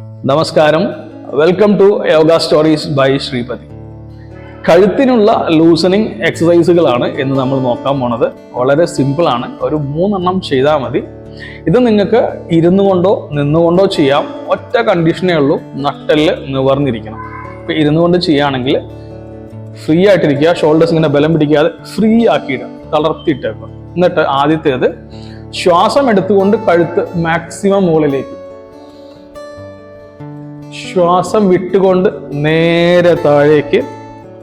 നമസ്കാരം. Welcome to yoga stories by Sreepathi കഴുത്തിനുള്ള loosening എക്സസൈസുകളാണ് എന്ന് നമ്മൾ നോക്കാൻ പോണത്. വളരെ സിമ്പിളാണ് ഒരു മൂന്നെണ്ണം ചെയ്താൽ മതി. ഇത് നിങ്ങൾക്ക് ഇരുന്നു കൊണ്ടോ നിന്നുകൊണ്ടോ ചെയ്യാം. ഒറ്റ കണ്ടീഷനേ ഉള്ളൂ. നട്ടൽ നിവർന്നിരിക്കണം. ഇപ്പൊ ഇരുന്നു കൊണ്ട് ചെയ്യുകയാണെങ്കിൽ ഫ്രീ ആയിട്ടിരിക്കുക. ഷോൾഡേഴ്സ് ഇങ്ങനെ ബലം പിടിക്കാതെ ഫ്രീ ആക്കിയിടുക. തളർത്തിയിട്ടേക്കുക. എന്നിട്ട് ആദ്യത്തേത് ശ്വാസം എടുത്തുകൊണ്ട് കഴുത്ത് മാക്സിമം മുകളിലേക്ക് ശ്വാസം വിട്ടുകൊണ്ട് നേരെ താഴേക്ക്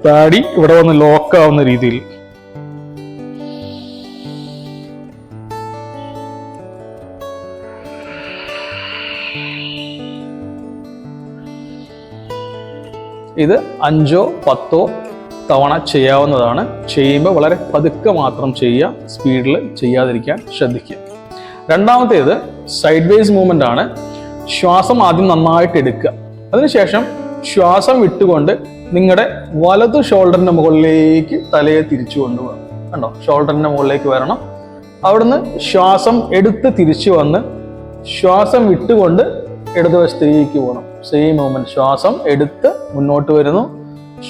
താടി ഇവിടെ വന്ന് ലോക്കാവുന്ന രീതിയിൽ. ഇത് അഞ്ചോ പത്തോ തവണ ചെയ്യാവുന്നതാണ്. ചെയ്യുമ്പോൾ വളരെ പതുക്കെ മാത്രം ചെയ്യുക സ്പീഡിൽ ചെയ്യാതിരിക്കാൻ ശ്രദ്ധിക്കുക. രണ്ടാമത്തേത് സൈഡ് വേസ് മൂവ്മെന്റ് ആണ്. ശ്വാസം ആദ്യം നന്നായിട്ട് എടുക്കുക. അതിനുശേഷം ശ്വാസം വിട്ടുകൊണ്ട് നിങ്ങളുടെ വലത് ഷോൾഡറിന്റെ മുകളിലേക്ക് തലയെ തിരിച്ചു കൊണ്ടുപോകണം കണ്ടോ? ഷോൾഡറിന്റെ മുകളിലേക്ക് വരണം. അവിടുന്ന് ശ്വാസം എടുത്ത് തിരിച്ചു വന്ന് ശ്വാസം വിട്ടുകൊണ്ട് ഇടതുവശത്തേക്ക് പോകണം. സെയിം മൂവ്മെന്റ് ശ്വാസം എടുത്ത് മുന്നോട്ട് വരുന്നു.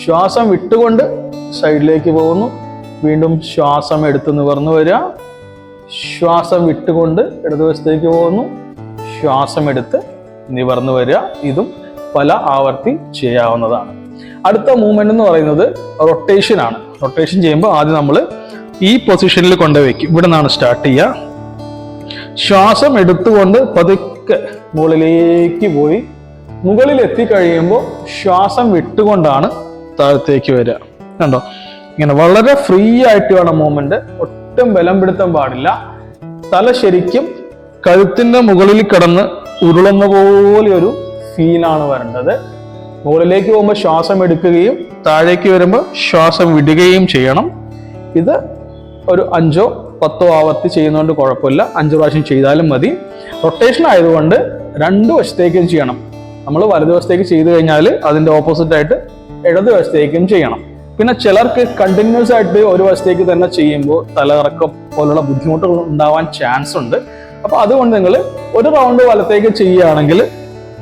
ശ്വാസം വിട്ടുകൊണ്ട് സൈഡിലേക്ക് പോകുന്നു. വീണ്ടും ശ്വാസം എടുത്ത് നിവർന്നു വരിക. ശ്വാസം വിട്ടുകൊണ്ട് ഇടതുവശത്തേക്ക് പോകുന്നു. ശ്വാസം എടുത്ത് നിവർന്നു വരിക. ഇതും പല ആവർത്തി ചെയ്യാവുന്നതാണ്. അടുത്ത മൂവ്മെന്റ് എന്ന് പറയുന്നത് റൊട്ടേഷൻ ആണ്. റൊട്ടേഷൻ ചെയ്യുമ്പോൾ ആദ്യം നമ്മൾ ഈ പൊസിഷനിൽ കൊണ്ടുവയ്ക്കും ഇവിടെ നിന്നാണ് സ്റ്റാർട്ട് ചെയ്യുക. ശ്വാസം എടുത്തുകൊണ്ട് പതുക്കെ മുകളിലേക്ക് പോയി. മുകളിൽ എത്തിക്കഴിയുമ്പോൾ ശ്വാസം വിട്ടുകൊണ്ടാണ് താഴത്തേക്ക് വരിക. കണ്ടോ? ഇങ്ങനെ വളരെ ഫ്രീ ആയിട്ട് വേണം മൂവ്മെന്റ് ഒട്ടും ബലം പിടുത്തം പാടില്ല. തല ശരിക്കും കഴുത്തിന്റെ മുകളിൽ കിടന്ന് ഉരുളുന്ന പോലെ ഒരു ഫീലാണ് വരേണ്ടത്. മുകളിലേക്ക് പോകുമ്പോൾ ശ്വാസം എടുക്കുകയും താഴേക്ക് വരുമ്പോൾ ശ്വാസം വിടുകയും ചെയ്യണം. ഇത് ഒരു അഞ്ചോ പത്തോ ആവർത്തി ചെയ്യുന്നതുകൊണ്ട് കുഴപ്പമില്ല. അഞ്ച് പ്രാവശ്യം ചെയ്താലും മതി. റൊട്ടേഷൻ ആയതുകൊണ്ട് രണ്ട് വശത്തേക്കും ചെയ്യണം. നമ്മൾ വലതുവശത്തേക്ക് ചെയ്തു കഴിഞ്ഞാൽ അതിന്റെ ഓപ്പോസിറ്റ് ആയിട്ട് ഇടതുവശത്തേക്കും ചെയ്യണം. പിന്നെ ചിലർക്ക് കണ്ടിന്യൂസ് ആയിട്ട് ഒരു വശത്തേക്ക് തന്നെ ചെയ്യുമ്പോൾ തലകറക്കം പോലുള്ള ബുദ്ധിമുട്ടുകൾ ഉണ്ടാവാൻ ചാൻസ് ഉണ്ട്. അപ്പോൾ അതുകൊണ്ട് നിങ്ങൾ ഒരു റൗണ്ട് വലത്തേക്ക് ചെയ്യുകയാണെങ്കിൽ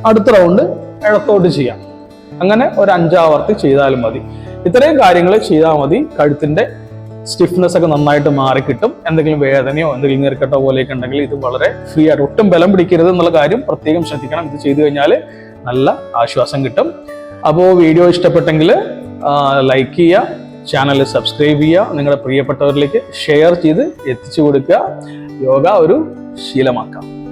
അടുത്ത റൗണ്ട് ഇടത്തോട്ട് ചെയ്യാം. അങ്ങനെ ഒരു അഞ്ചാവർത്തി ചെയ്താലും മതി. ഇത്രയും കാര്യങ്ങൾ ചെയ്താൽ മതി. കഴുത്തിന്റെ സ്റ്റിഫ്നെസ് ഒക്കെ നന്നായിട്ട് മാറി കിട്ടും. എന്തെങ്കിലും വേദനയോ എന്തെങ്കിലും നീർക്കെട്ടോ പോലെയൊക്കെ ഉണ്ടെങ്കിൽ ഇത് വളരെ ഫ്രീ ആയിട്ട് ഒട്ടും ബലം പിടിക്കരുത് എന്നുള്ള കാര്യം പ്രത്യേകം ശ്രദ്ധിക്കണം. ഇത് ചെയ്തു കഴിഞ്ഞാൽ നല്ല ആശ്വാസം കിട്ടും. അപ്പോൾ വീഡിയോ ഇഷ്ടപ്പെട്ടെങ്കിൽ ലൈക്ക് ചെയ്യുക ചാനൽ സബ്സ്ക്രൈബ് ചെയ്യുക നിങ്ങളുടെ പ്രിയപ്പെട്ടവരിലേക്ക് ഷെയർ ചെയ്ത് എത്തിച്ചു കൊടുക്കുക. യോഗ ഒരു ശീലമാക്കാം.